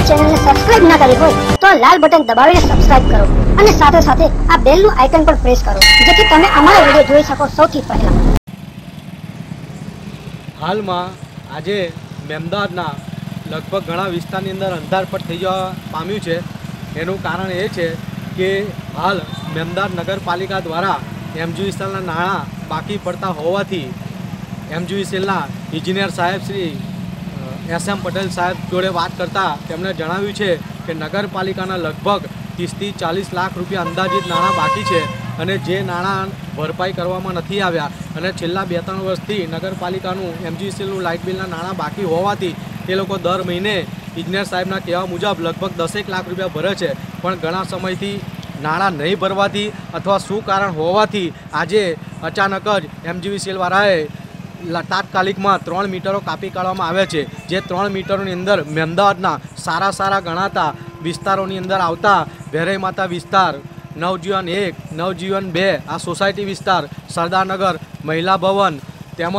આ ચેનલને સબસ્ક્રાઇબ ના કરી હોય તો લાલ બટન દબાવીને સબસ્ક્રાઇબ કરો અને સાથે સાથે આ બેલનું આઇકન પણ પ્રેસ કરો, જેથી તમે અમારા વીડિયો જોઈ શકો સૌથી પહેલા. હાલમાં આજે મેમદાદના લગભગ ઘણા વિસ્તારની અંદર અંધારપટ થઈ જવા પામ્યું છે. એનું કારણ એ છે કે હાલ મેમદાદ નગરપાલિકા દ્વારા એમજીવીસીએલના નાણાં બાકી પડતા હોવાથી એમજીવીસીએલના ઇજનેર સાહેબ શ્રી એસ એમ પટેલ સાહેબ જોડે વાત કરતાં તેમણે જણાવ્યું છે કે નગરપાલિકાના લગભગ ત્રીસથી ચાલીસ લાખ રૂપિયા અંદાજિત નાણાં બાકી છે અને જે નાણાં ભરપાઈ કરવામાં નથી આવ્યા અને છેલ્લા બે ત્રણ વર્ષથી નગરપાલિકાનું એમજીસીલનું લાઇટ બિલના નાણાં બાકી હોવાથી એ લોકો દર મહિને ઇજનેર સાહેબના કહેવા મુજબ લગભગ દસેક લાખ રૂપિયા ભરે છે. પણ ઘણા સમયથી નાણાં નહીં ભરવાથી અથવા શું કારણ હોવાથી આજે અચાનક જ એમજીવીસીએલવાળાએ લા- તાત્કાલિકમાં ત્રણ મીટરો કાપી કાઢવામાં આવ્યા છે. જે ત્રણ મીટરોની અંદર અમદાવાદના સારા સારા ગણાતા વિસ્તારોની અંદર આવતા ભેરઈ માતા વિસ્તાર, નવજીવન એક, નવજીવન બે, આ સોસાયટી વિસ્તાર, સરદારનગર, મહિલા ભવન તેમજ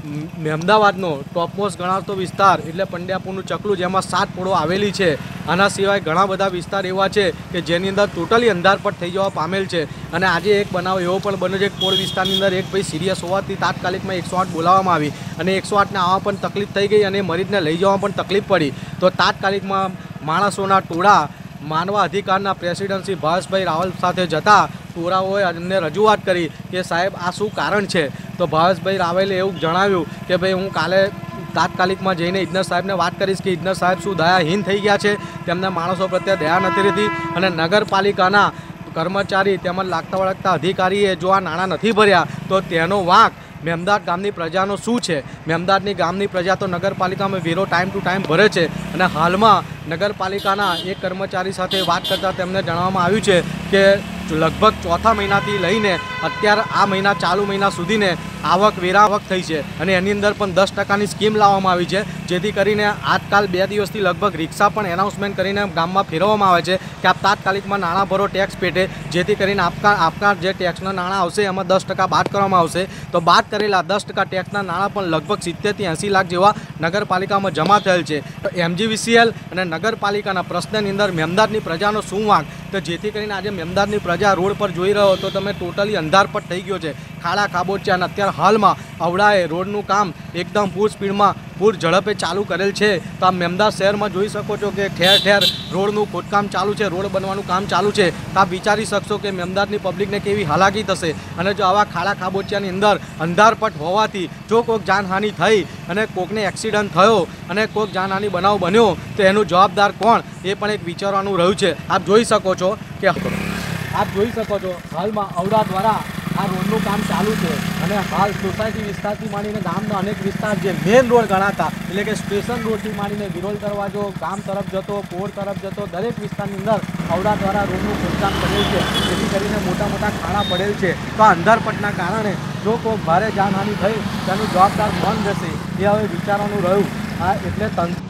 અમદાવાદનો ટોપમોસ્ટ ગણાતો વિસ્તાર એટલે પંડ્યાપુરનું ચકલું જેમાં સાત પોળો આવેલી છે. આના સિવાય ઘણા બધા વિસ્તાર એવા છે કે જેની અંદર ટોટલી અંધારપટ થઈ જવા પામેલ છે. અને આજે એક બનાવ એવો પણ બન્યો છે કે પોળ વિસ્તારની અંદર એક ભાઈ સિરિયસ હોવાથી તાત્કાલિકમાં એકસો આઠ બોલાવવામાં આવી અને એકસો આઠને આવવા પણ તકલીફ થઈ ગઈ અને મરીજને લઈ જવામાં પણ તકલીફ પડી. તો તાત્કાલિકમાં માણસોના ટોળા માનવા અધિકારના પ્રેસિડેન્સી ભાવેશભાઈ રાવલ સાથે જતા ટોળાઓએ અમને રજૂઆત કરી કે સાહેબ આ શું કારણ છે? તો ભાવેશભાઈ રાવલે એવું જણાવ્યું કે ભાઈ હું કાલે તાત્કાલિકમાં જઈને ઇજનર સાહેબને વાત કરીશ કે ઇજનર સાહેબ શું દયાહીન થઈ ગયા છે, તેમના માણસો પ્રત્યે દયા નથી રહેતી અને નગરપાલિકાના કર્મચારી તેમજ લાગતા વળગતા અધિકારીએ જો આ નાણાં નથી ભર્યા, તો તેનો વાંક મેમદાદ ગામની પ્રજાનો શું છે? મેમદાદની ગામની પ્રજા તો નગરપાલિકામાં વેરો ટાઈમ ટુ ટાઈમ ભરે છે અને હાલમાં નગરપાલિકાના એક કર્મચારી સાથે વાત કરતાં તેમને જણાવવામાં આવ્યું છે કે લગભગ ચોથા મહિનાથી લઈને અત્યારે આ મહિના ચાલુ મહિના સુધીને આવક વેરાવક થઈ છે અને એની અંદર પણ દસ ટકાની સ્કીમ લાવવામાં આવી છે, જેથી કરીને આજકાલ બે દિવસથી લગભગ રિક્ષા પણ એનાઉન્સમેન્ટ કરીને ગામમાં ફેરવવામાં આવે છે કે આપ તાત્કાલિકમાં નાણાં ભરો ટેક્સ પેટે જેથી કરીને આપકા આપના જે ટેક્સના નાણાં આવશે એમાં દસ ટકા બાદ કરવામાં આવશે. તો બાદ કરેલા દસ ટકા ટેક્સના નાણાં પણ લગભગ સિત્તેરથી એંસી લાખ જેવા નગરપાલિકામાં જમા થયેલ છે. તો એમજીવીસીએલ અને નગરપાલિકાના પ્રશ્નની અંદર મેમદાદની પ્રજાનો શું વાંક? તો જેથી કરીને આજે મેમદાદની પ્રજા રોડ પર જોઈ રહ્યો તો તમે ટોટલી અંધારપટ થઈ ગયો છે. ખાડા, ખાબોચિયા અને અત્યારે હાલમાં અવડાએ રોડનું કામ એકદમ પૂર સ્પીડમાં પૂર ઝડપે ચાલુ કરેલ છે. તો આ મેમદાસ શહેરમાં જોઈ શકો છો કે ઠેર ઠેર રોડનું ખોદકામ ચાલુ છે, રોડ બનવાનું કામ ચાલુ છે. તો આપ વિચારી શકશો કે મેમદાદની પબ્લિકને કેવી હાલાકી થશે અને જો આવા ખાડા ખાબોચિયાની અંદર અંધારપટ હોવાથી જો કોઈક જાનહાનિ થઈ અને કોકને એક્સિડન્ટ થયો અને કોઈક જાનહાનિ બનાવ બન્યો, તો એનું જવાબદાર કોણ? એ પણ એક વિચારવાનું રહ્યું છે. આપ જોઈ શકો છો કે આપ જોઈ શકો છો, હાલમાં અવડા દ્વારા આ રોડનું કામ ચાલુ છે. અને હાલ સોસાયટી વિસ્તારથી માંડીને ગામના અનેક વિસ્તાર જે મેઇન રોડ ગણાતા, એટલે કે સ્ટેશન રોડથી માંડીને વિરોલ દરવાજો, ગામ તરફ જતો પોર તરફ જતો, દરેક વિસ્તારની અંદર અવડા દ્વારા રોડનું ખોદકામ કરેલ છે. જેથી કરીને મોટા મોટા ખાડા પડેલ છે. તો આ અંધારપટના કારણે કોઈ ભારે જાનહાનિ થઈ તેનું જવાબદાર મન જશે એ હવે વિચારવાનું રહ્યું. આ એટલે તંત્ર